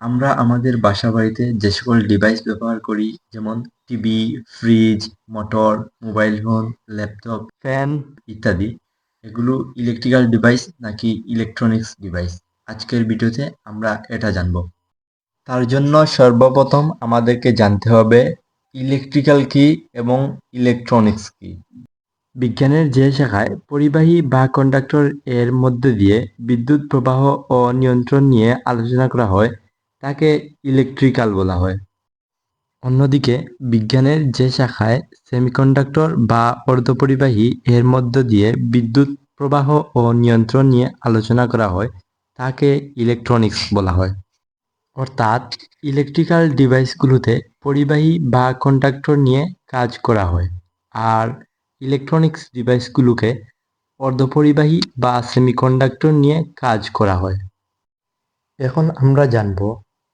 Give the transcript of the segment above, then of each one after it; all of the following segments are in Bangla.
আমরা আমাদের বাসা বাড়িতে যে সকল ডিভাইস ব্যবহার করি, যেমন TV fridge motor mobile phone laptop fan ইত্যাদি, এগুলো ইলেকট্রিক্যাল ডিভাইস নাকি ইলেকট্রনিক্স ডিভাইস আজকের ভিডিওতে আমরা এটা জানব। তার জন্য সর্বপ্রথম আমাদেরকে জানতে হবে ইলেকট্রিক্যাল কি এবং ইলেকট্রনিক্স কি? বিজ্ঞানের যে শাখায় পরিবাহী বা কন্ডাক্টর এর মধ্যে দিয়ে বিদ্যুৎ প্রবাহ ও নিয়ন্ত্রণ নিয়ে আলোচনা করা হয় তাকে ইলেকট্রিক্যাল বলা হয়। অন্যদিকে বিজ্ঞানের যে শাখায় সেমিকন্ডাক্টর বা অর্ধপরিবাহী এর মধ্য দিয়ে বিদ্যুৎ প্রবাহ ও নিয়ন্ত্রণ নিয়ে আলোচনা করা হয়, তাকে ইলেকট্রনিক্স বলা হয়। অর্থাৎ ইলেকট্রিক্যাল ডিভাইসগুলোতে পরিবাহী বা কন্ডাক্টর নিয়ে কাজ করা হয়, আর ইলেকট্রনিক্স ডিভাইসগুলোকে অর্ধপরিবাহী বা সেমিকন্ডাক্টর নিয়ে কাজ করা হয়। এখন আমরা জানব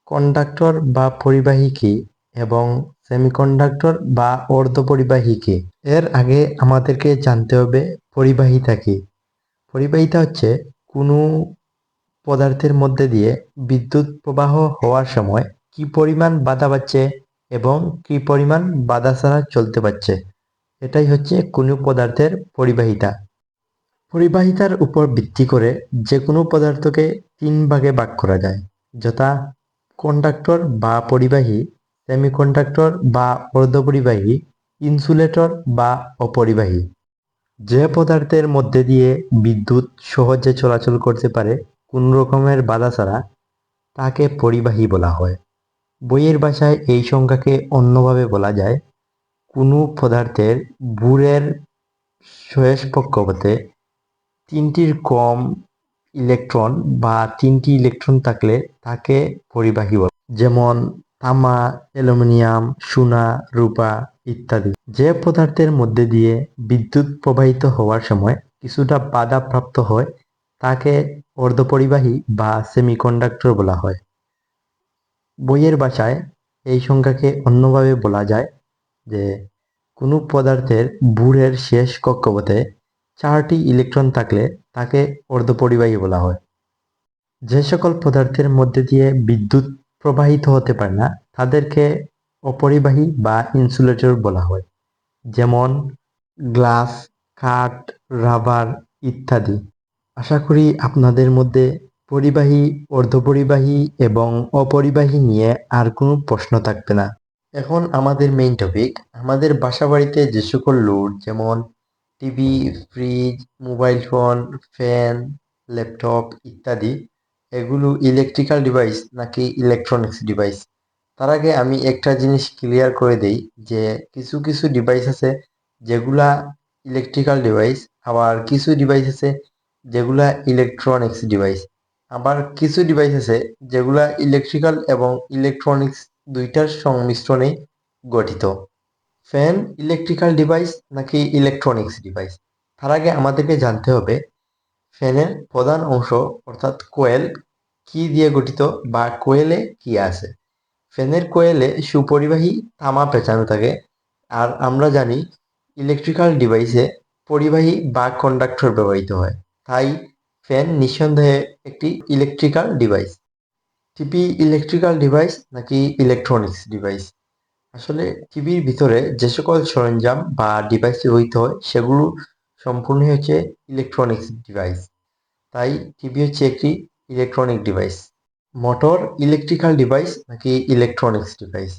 কন্ডাক্টর বা পরিবাহী কি এবং সেমিকন্ডাক্টর বা অর্ধপরিবাহী কি? এর আগে আমাদেরকে জানতে হবে পরিবাহিতা কি। পরিবাহিতা হচ্ছে কোনো পদার্থের মধ্যে দিয়ে বিদ্যুৎ প্রবাহ হওয়ার সময় কি পরিমাণ বাধা পাচ্ছে এবং কি পরিমাণ বাধা ছাড়া চলতে পারছে। এটাই হচ্ছে কোনো পদার্থের পরিবাহিতা। পরিবাহিতার উপর ভিত্তি করে যে কোনো পদার্থকে তিন ভাগে ভাগ করা যায়, যথা কন্ডাক্টর বা পরিবাহী সেমিকন্ডাক্টর বা অর্ধপরিবাহী ইনসুলেটর বা অপরিবাহী যে পদার্থের মধ্যে দিয়ে বিদ্যুৎ সহজে চলাচল করতে পারে কোনো রকমের বাধা ছাড়া তাকে পরিবাহী বলা হয়। বইয়ের ভাষায় এই সংখ্যাকে অন্যভাবে বলা যায়। কোনো পদার্থের বুড়ের শেষ কক্ষপথে তিনটির কম ইলেকট্রন বা তিনটি ইলেকট্রন থাকলে তাকে পরিবাহী বলে। যেমন তামা, অ্যালুমিনিয়াম, সোনা, রূপা ইত্যাদি। যে পদার্থের মধ্যে দিয়ে বিদ্যুৎ প্রবাহিত হওয়ার সময় কিছুটা বাধা প্রাপ্ত হয়, তাকে অর্ধপরিবাহী বা সেমিকন্ডাক্টর বলা হয়। বইয়ের ভাষায় এই সংখ্যাকে অন্যভাবে বলা যায় যে কোনো পদার্থের বুড়ের শেষ কক্ষপথে চারটি ইলেকট্রন থাকলে তাকে অর্ধপরিবাহী বলা হয়। যে সকল পদার্থের মধ্যে দিয়ে বিদ্যুৎ প্রবাহিত হতে পারে না, তাদেরকে অপরিবাহী বা ইনসুলেটর বলা হয়, যেমন গ্লাস, কাঠ, রাবার ইত্যাদি। আশা করি আপনাদের মধ্যে পরিবাহী, অর্ধপরিবাহী এবং অপরিবাহী নিয়ে আর কোনো প্রশ্ন থাকবে না। এখন আমাদের মেইন টপিক আমাদের বাসা বাড়িতে যে সকল লোড যেমন TV, fridge, mobile phone, fan, laptop ইত্যাদি। এগুলো ইলেকট্রিক্যাল ডিভাইস নাকি ইলেকট্রনিক্স ডিভাইস তার আগে আমি একটা জিনিস ক্লিয়ার করে দেই যে কিছু কিছু ডিভাইস আছে যেগুলা ইলেকট্রিক্যাল ডিভাইস আবার কিছু ডিভাইস আছে যেগুলা ইলেকট্রনিক্স ডিভাইস আবার কিছু ডিভাইস আছে যেগুলা ইলেকট্রিক্যাল এবং ইলেকট্রনিক্স দুইটার সংমিশ্রণে গঠিত। ফ্যান ইলেকট্রিক্যাল ডিভাইস নাকি ইলেকট্রনিক্স ডিভাইস তার আগে আমাদেরকে জানতে হবে, ফ্যানের প্রধান অংশ অর্থাৎ কোয়েল কি দিয়ে গঠিত বা কোয়েলে কি আছে? ফ্যানের কোয়েলে সুপরিবাহী তামা পেঁচানো থাকে আর আমরা জানি ইলেকট্রিক্যাল ডিভাইসে পরিবাহী বা কন্ডাক্টর ব্যবহৃত হয়। তাই ফ্যান নিঃসন্দেহে একটি electrical device TV electrical device নাকি ইলেকট্রনিক্স ডিভাইস আসলে টিভির ভিতরে যে সকল সরঞ্জাম বা ডিভাইস ব্যবহৃত হয়, সেগুলো সম্পূর্ণই হচ্ছে ইলেকট্রনিক্স ডিভাইস তাই টিভি হচ্ছে একটি electronic device motor electrical device নাকি ইলেকট্রনিক্স ডিভাইস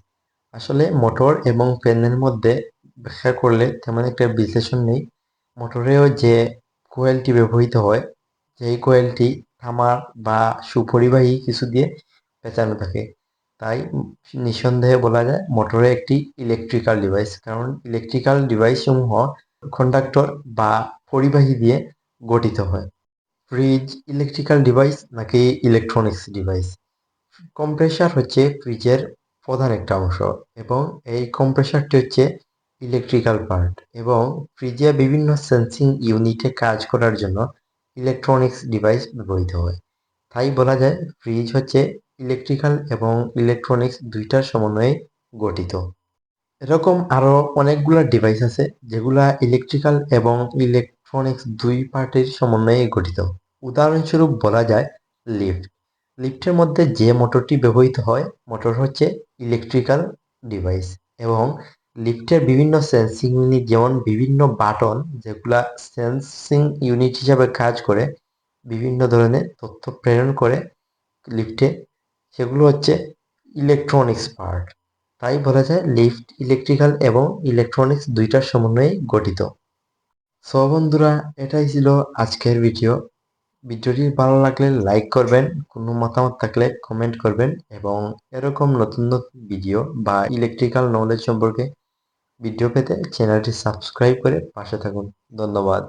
আসলে মোটর এবং ফ্যানের মধ্যে ব্যাখ্যা করলে তেমন একটা বিশ্লেষণ নেই। মোটরেও যে কোয়েলটি ব্যবহৃত হয়, যেই কোয়েলটি থামার বা সুপরিবাহী কিছু দিয়ে পেঁচানো থাকে। তাই নিঃসন্দেহে বলা যায় মোটরে একটি ইলেকট্রিক্যাল ডিভাইস কারণ ইলেকট্রিক্যাল ডিভাইসসমূহ কন্ডাক্টর বা পরিবাহী দিয়ে গঠিত হয়। ফ্রিজ ইলেকট্রিক্যাল ডিভাইস নাকি ইলেকট্রনিক্স ডিভাইস কম্প্রেসার হচ্ছে ফ্রিজের প্রধান একটা অংশ এবং এই কম্প্রেসারটি হচ্ছে ইলেকট্রিক্যাল পার্ট এবং ফ্রিজে বিভিন্ন সেন্সিং ইউনিটে কাজ করার জন্য ইলেকট্রনিক্স ডিভাইস ব্যবহৃত হয়। তাই বলা যায় ফ্রিজ হচ্ছে ইলেকট্রিক্যাল এবং ইলেকট্রনিক্স দুইটার সমন্বয়ে গঠিত। এরকম আরও অনেকগুলো ডিভাইস আছে যেগুলা ইলেকট্রিক্যাল এবং ইলেকট্রনিক্স দুই পার্টির সমন্বয়ে গঠিত। উদাহরণস্বরূপ বলা যায় লিফট। লিফটের মধ্যে যে মোটরটি ব্যবহৃত হয়, মোটর হচ্ছে ইলেকট্রিক্যাল ডিভাইস এবং লিফটের বিভিন্ন সেন্সিং ইউনিট যেমন বিভিন্ন বাটন যেগুলা সেন্সিং ইউনিট হিসাবে কাজ করে, বিভিন্ন ধরনের তথ্য প্রেরণ করে লিফটে সেগুলো হচ্ছে ইলেকট্রনিক্স পার্ট তাই বলা যায় লিফট ইলেকট্রিক্যাল এবং ইলেকট্রনিক্স দুইটার সমন্বয়ে গঠিত। সো বন্ধুরা, এটাই ছিল আজকের ভিডিও ভিডিওটি ভালো লাগলে লাইক করবেন, কোনো মতামত থাকলে কমেন্ট করবেন এবং এরকম নতুন নতুন ভিডিও বা ইলেকট্রিক্যাল নলেজ সম্পর্কে ভিডিও পেতে চ্যানেলটি সাবস্ক্রাইব করে পাশে থাকুন। ধন্যবাদ।